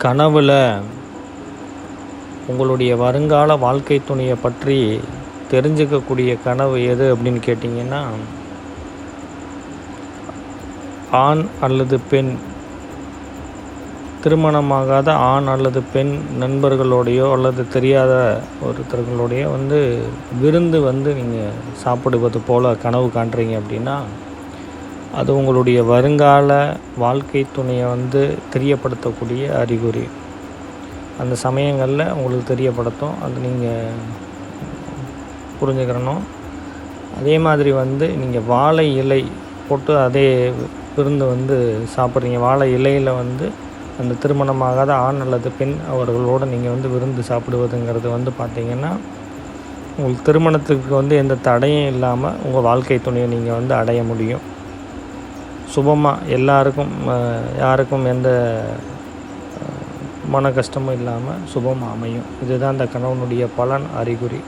கனவில் உங்களுடைய வருங்கால வாழ்க்கை துணையை பற்றி தெரிஞ்சுக்கக்கூடிய கனவு எது அப்படின்னு கேட்டிங்கன்னா ஆண் அல்லது பெண். திருமணமாகாத ஆண் அல்லது பெண் நண்பர்களோடையோ அல்லது தெரியாத ஒருத்தர்களோடையோ வந்து விருந்து வந்து நீங்கள் சாப்பிடுவது போல் கனவு காண்றீங்க அப்படின்னா அது உங்களுடைய வருங்கால வாழ்க்கை துணையை வந்து தெரியப்படுத்தக்கூடிய அறிகுறி. அந்த சமயங்களில் உங்களுக்கு தெரியப்படுத்தும். அது நீங்கள் புரிஞ்சுக்கிறணும் அதே மாதிரி வந்து நீங்கள் வாழை இலை போட்டு அதே விருந்து வந்து சாப்பிட்றீங்க. வாழை இலையில் வந்து அந்த திருமணமாகாத ஆண் அல்லது பெண் அவர்களோடு நீங்கள் வந்து விருந்து சாப்பிடுவதுங்கிறது வந்து பார்த்திங்கன்னா உங்களுக்கு திருமணத்துக்கு வந்து எந்த தடையும் இல்லாமல் உங்கள் வாழ்க்கை துணையை நீங்கள் வந்து அடைய முடியும். சுபமாக எல்லாருக்கும் யாருக்கும் எந்த மன கஷ்டமும் இல்லாமல் சுபமாக அமையும். இதுதான் அந்த கணவனுடைய பலன் அறிகுறி.